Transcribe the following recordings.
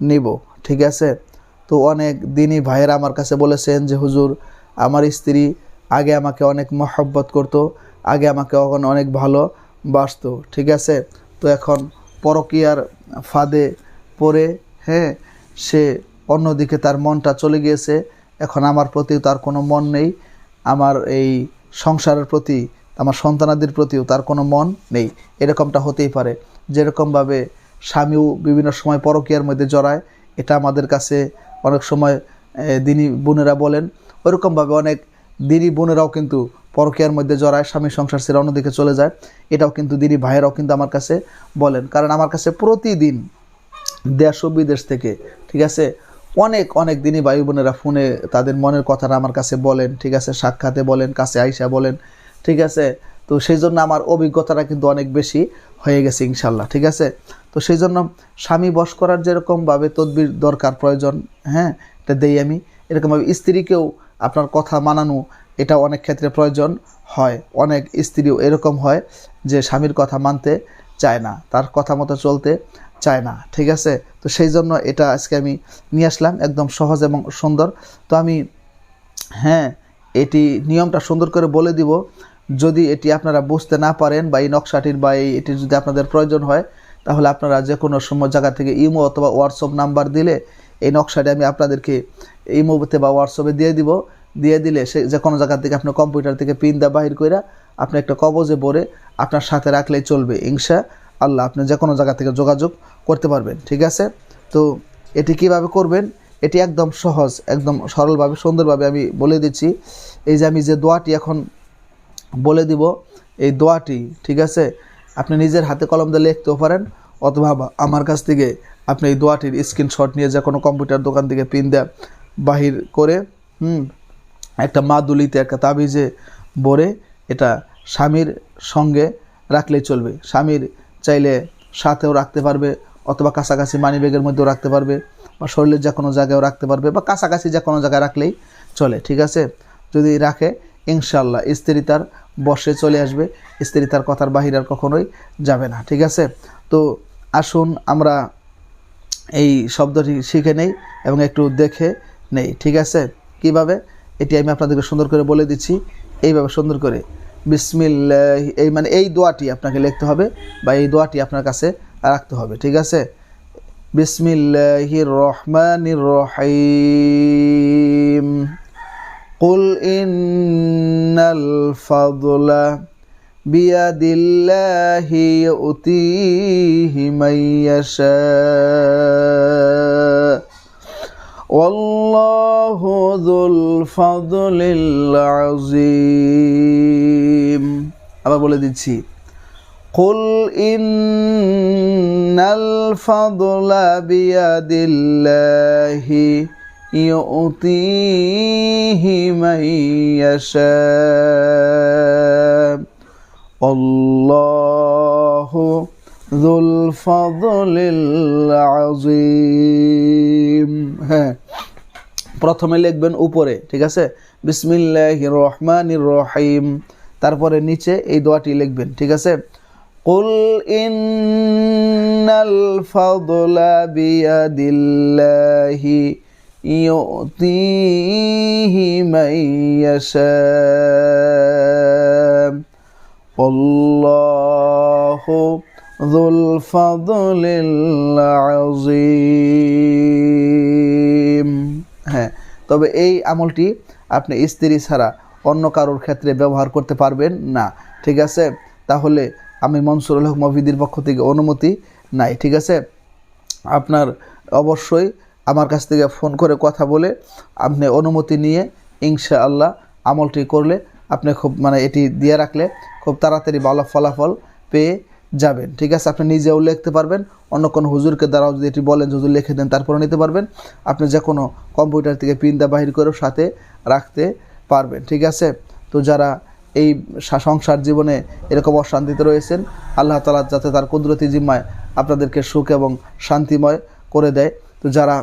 নিব, ঠিক আছে? তো অনেক দিনই ভাইয়েরা আমার কাছে বলেছেন যে, হুজুর, আমার স্ত্রী আগে আমাকে অনেক মহব্বত করতো, আগে আমাকে এখন অনেক ভালো বাসতো, ঠিক আছে? তো এখন পরকিয়ার ফাঁদে পড়ে হ্যাঁ? সে অন্যদিকে তার মনটা চলে গিয়েছে, এখন আমার প্রতি তার কোনো মন নেই, আমার এই সংসারের প্রতি, আমার সন্তানাদের প্রতিও তার কোনো মন নেই। এরকমটা হতেই পারে। যেরকমভাবে স্বামীও বিভিন্ন সময় পরকীয়ার মধ্যে জড়ায়। এটা আমাদের কাছে অনেক সময় দিনী বোনেরা বলেন। ওইরকমভাবে অনেক দিনী বোনেরাও কিন্তু পরকীয়ার মধ্যে জড়ায়, স্বামী সংসার ছেড়ে অন্যদিকে চলে যায়। এটাও কিন্তু দিনী ভাইয়েরাও কিন্তু আমার কাছে বলেন। কারণ আমার কাছে প্রতিদিন দেশ ও বিদেশ থেকে, ঠিক আছে, অনেক অনেক দিনই ভাই বোনেরা ফোনে তাদের মনের কথাটা আমার কাছে বলেন, ঠিক আছে, সাক্ষাতে বলেন, কাছে আইসা বলেন, ঠিক আছে। তো সেই জন্য আমার অভিজ্ঞতাটা কিন্তু অনেক বেশি হয়ে গেছে ইনশাল্লাহ, ঠিক আছে? তো সেই জন্য স্বামী বস করার যেরকমভাবে তদবির দরকার, প্রয়োজন হ্যাঁ এটা দেই আমি। এরকমভাবে স্ত্রীকেও আপনার কথা মানানো, এটা অনেক ক্ষেত্রে প্রয়োজন হয়। অনেক স্ত্রীও এরকম হয় যে স্বামীর কথা মানতে চায় না, তার কথা মতো চলতে চায় না, ঠিক আছে? তো সেই জন্য এটা আজকে আমি নিয়ে আসলাম, একদম সহজ এবং সুন্দর। তো আমি হ্যাঁ এটি নিয়মটা সুন্দর করে বলে দিব। যদি এটি আপনারা বুঝতে না পারেন বা এই নকশাটির বা এই এটির যদি আপনাদের প্রয়োজন হয়, তাহলে আপনারা যে কোনো সময় জায়গা থেকে ইমো অথবা হোয়াটসঅ্যাপ নাম্বার দিলে এই নকশাটি আমি আপনাদেরকে ইমোতে বা হোয়াটসঅ্যাপে দিয়ে দিব। দিয়ে দিলে সে যে কোনো জায়গা থেকে আপনার কম্পিউটার থেকে পিন দা বাহির করে আপনি একটা কবজে ভরে আপনার সাথে রাখলেই চলবে। ইনশা আল্লাহ আপনি যে কোনো জায়গা থেকে যোগাযোগ করতে পারবেন, ঠিক আছে? তো এটি কীভাবে করবেন? এটি একদম সহজ, একদম সরলভাবে, সুন্দরভাবে আমি বলে দিচ্ছি। এই যে আমি যে দোয়াটি এখন বলে দিব এই দোয়াটি, ঠিক আছে? আপনি নিজের হাতে কলম দিয়ে লিখতেও পারেন, অথবা আমার কাছ থেকে আপনি এই দোয়াটির স্ক্রিনশট নিয়ে যে কোনো কম্পিউটার দোকান থেকে পিন দেয়া বাহির করে, হুম, একটা মাদুলিতে, একটা তাবিজে বরে এটা স্বামীর সঙ্গে রাখলেই চলবে। স্বামীর চাইলে সাথেও রাখতে পারবে, অথবা কাছাকাছি মানি ব্যাগের মধ্যেও রাখতে পারবে, বা শরীরের যে কোনো জায়গায়ও রাখতে পারবে, বা কাছাকাছি যে কোনো জায়গায় রাখলেই চলে, ঠিক আছে? যদি রাখে ইনশাল্লাহ স্ত্রী তার বসে চলে আসবে, স্ত্রী তার কথার বাহির আর কখনোই যাবে না, ঠিক আছে? তো আসুন আমরা এই শব্দটি শিখে নেই এবং একটু দেখে নেই, ঠিক আছে? কীভাবে? এটি আমি আপনাদেরকে সুন্দর করে বলে দিচ্ছি। এইভাবে সুন্দর করে। বিসমিল্লাহ, এই মানে এই দোয়াটি আপনাকে লিখতে হবে বা এই দোয়াটি আপনার কাছে রাখতে হবে, ঠিক আছে? বিসমিল্লাহির রহমানির রহিম। قل إن الفضل بيد الله يؤتيه من يشاء والله ذو الفضل العظيم আবার বলে দিচ্ছি قل إن الفضل بيد الله يؤتيه من يشاء الله ذو الفضل العظيم হ্যাঁ প্রথমে লিখবেন উপরে ঠিক আছে বিসমিল্লাহ রহমান রহিম তারপরে নিচে এই দোয়াটি লিখবেন ঠিক আছে قل إن الفضل بيد الله يؤتيه من يشاء والله ذو الفضل العظيم হ্যাঁ তবে এই আমলটি আপনি স্ত্রী ছাড়া অন্য কারোর ক্ষেত্রে ব্যবহার করতে পারবেন না ঠিক আছে তাহলে আমি মনসুরুল হক মফিদির পক্ষ থেকে অনুমতি নাই ঠিক আছে আপনার অবশ্যই আমার কাছ থেকে ফোন করে কথা বলে আপনি অনুমতি নিয়ে ইনশা আল্লাহ আমলটি করলে আপনি খুব মানে এটি দিয়ে রাখলে খুব তাড়াতাড়ি ভালো ফলাফল পেয়ে যাবেন। ঠিক আছে? আপনি নিজেও লিখতে পারবেন, অন্য কোনো হুজুরকে দ্বারাও যদি এটি বলেন হুজুর, লিখে দেন, তারপরে নিতে পারবেন। আপনি যে কোনো কম্পিউটার থেকে প্রিন্টটা বাহির করেও সাথে রাখতে পারবেন। ঠিক আছে? তো যারা এই সংসার জীবনে এরকম অশান্তিতে রয়েছেন, আল্লাহ তালা যাতে তার কুদরতি জিম্মায় আপনাদেরকে সুখ এবং শান্তিময় করে দেয়। তো যারা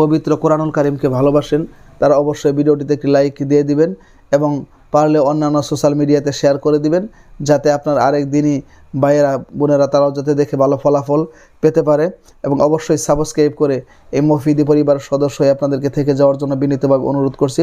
পবিত্র কোরআনুল কারিমকে ভালোবাসেন, তারা অবশ্যই ভিডিওটিতে একটি লাইক দিয়ে দিবেন এবং পারলে অন্যান্য সোশ্যাল মিডিয়াতে শেয়ার করে দিবেন, যাতে আপনার আরেক দিনই ভাইয়েরা, বোনেরা, তারাও যাতে দেখে ভালো ফলাফল পেতে পারে এবং অবশ্যই সাবস্ক্রাইব করে এই মফিদি পরিবারের সদস্য হয়ে আপনাদেরকে থেকে যাওয়ার জন্য বিনীতভাবে অনুরোধ করছি,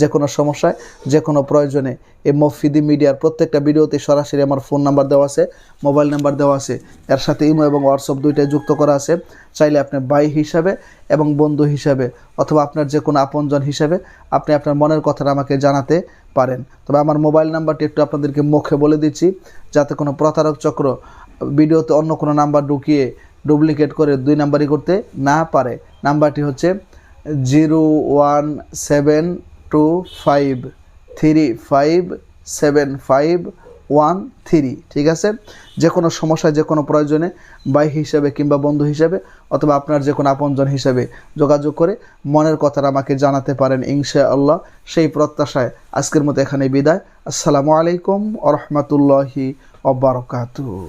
যে কোনো সমস্যায়, যে কোনো প্রয়োজনে এই মফিদি মিডিয়ার প্রত্যেকটা ভিডিওতে সরাসরি আমার ফোন নাম্বার দেওয়া আছে, মোবাইল নাম্বার দেওয়া আছে, এর সাথে ইমো এবং হোয়াটসঅ্যাপ দুইটাই যুক্ত করা আছে। চাইলে আপনি ভাই হিসাবে এবং বন্ধু হিসাবে অথবা আপনার যে কোনো আপনজন হিসাবে আপনি আপনার মনের কথাটা আমাকে জানাতে পারেন। তবে আমার মোবাইল নাম্বারটি একটু আপনাদেরকে মুখে বলে দিচ্ছি, যাতে কোনো প্রতারক চক্র ভিডিওতে অন্য কোনো নাম্বার ঢুকিয়ে ডুপ্লিকেট করে দুই নাম্বারই করতে না পারে। নাম্বারটি হচ্ছে zero one seven two five three five seven five one three, ঠিক আছে? যে কোনো সমস্যায় যে কোনো প্রয়োজনে বাই হিসাবে কিংবা বন্ধু হিসাবে অথবা আপনার যে কোনো আপনজন হিসাবে যোগাযোগ করে মনের কথাটা আমাকে জানাতে পারেন ইনশা আল্লাহ সেই প্রত্যাশায় আজকের মতো এখানে বিদায়। আসসালামু আলাইকুম আ রহমতুল্লাহি অবরকাতু